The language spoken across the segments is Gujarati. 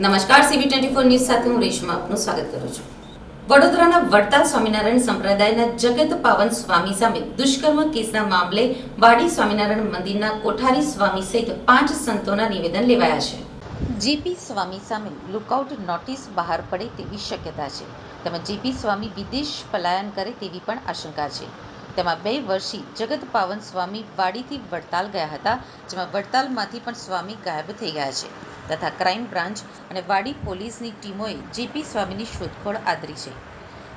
નમસ્કાર સીબી ટ્વેન્ટી ફોર ન્યૂઝ સાથે હું રેશમા આપનું સ્વાગત કરું છું. વડોદરાના વડતાલ સ્વામિનારાયણ સંપ્રદાયના જગત પાવન સ્વામી સામે દુષ્કર્મ કેસના મામલે વાડી સ્વામિનારાયણ મંદિરના કોઠારી સ્વામી સહિત પાંચ સંતોના નિવેદન લેવાયા છે. જીપી સ્વામી સામે લુકઆઉટ નોટિસ બહાર પડે તેવી શક્યતા છે. તેમજ જીપી સ્વામી વિદેશ પલાયન કરે તેવી પણ આશંકા છે. તેમાં બે વર્ષી જગત પાવન સ્વામી વાડીથી વડતાલ ગયા હતા, જેમાં વડતાલમાંથી પણ સ્વામી ગાયબ થઈ ગયા છે. તથા ક્રાઇમ બ્રાન્ચ અને વાડી પોલીસની ટીમોએ જેપી સ્વામીની શોધખોળ આદરી છે.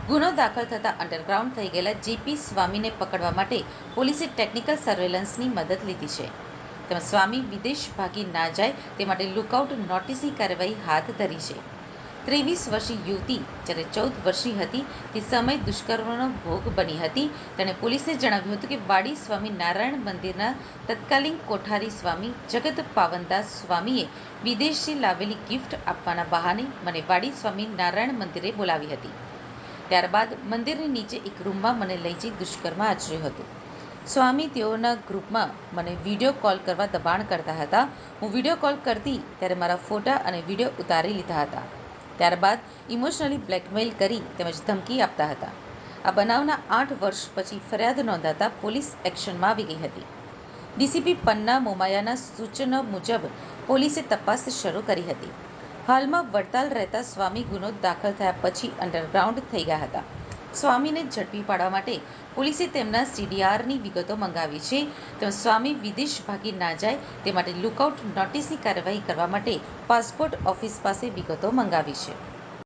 ગુનો દાખલ થતાં અંડરગ્રાઉન્ડ થઈ ગયેલા જેપી સ્વામીને પકડવા માટે પોલીસે ટેકનિકલ સર્વેલન્સની મદદ લીધી છે. તેમાં સ્વામી વિદેશ ભાગી ના જાય તે માટે લુકઆઉટ નોટિસની કાર્યવાહી હાથ ધરી છે. ત્રેવીસ વર્ષીય યુવતી જ્યારે ચૌદ વર્ષની હતી તે સમય દુષ્કર્મનો ભોગ બની હતી. તેણે પોલીસને જણાવ્યું હતું કે વાડી સ્વામી નારાયણ મંદિરના તત્કાલીન કોઠારી સ્વામી જગત પાવનદાસ સ્વામીએ વિદેશથી લાવેલી ગિફ્ટ આપવાના બહાને મને વાડી સ્વામી નારાયણ મંદિરે બોલાવી હતી. ત્યારબાદ મંદિરની નીચે એક રૂમમાં મને લઈ જઈ દુષ્કર્મ આચર્યું હતું. સ્વામી તેઓના ગ્રુપમાં મને વીડિયો કોલ કરવા દબાણ કરતા હતા. હું વીડિયો કોલ કરતી ત્યારે મારા ફોટા અને વીડિયો ઉતારી લીધા હતા. ત્યારબાદ ઇમોશનલી બ્લેકમેઇલ કરી તેમજ ધમકી આપતા હતા. આ બનાવના આઠ વર્ષ પછી ફરિયાદ નોંધાતા પોલીસ એક્શનમાં આવી ગઈ હતી. ડીસીપી પન્ના મોમાયાના સૂચનો મુજબ પોલીસે તપાસ શરૂ કરી હતી. હાલમાં વડતાલ રહેતા સ્વામી ગુનો દાખલ થયા પછી અંડરગ્રાઉન્ડ થઈ ગયા હતા. સ્વામીને ઝડપી પાડવા માટે પોલીસે તેમના સીડીઆરની વિગતો મંગાવી છે. તેમજ સ્વામી વિદેશ ભાગી ના જાય તે માટે લુકઆઉટ નોટિસની કાર્યવાહી કરવા માટે પાસપોર્ટ ઓફિસ પાસે વિગતો મંગાવી છે.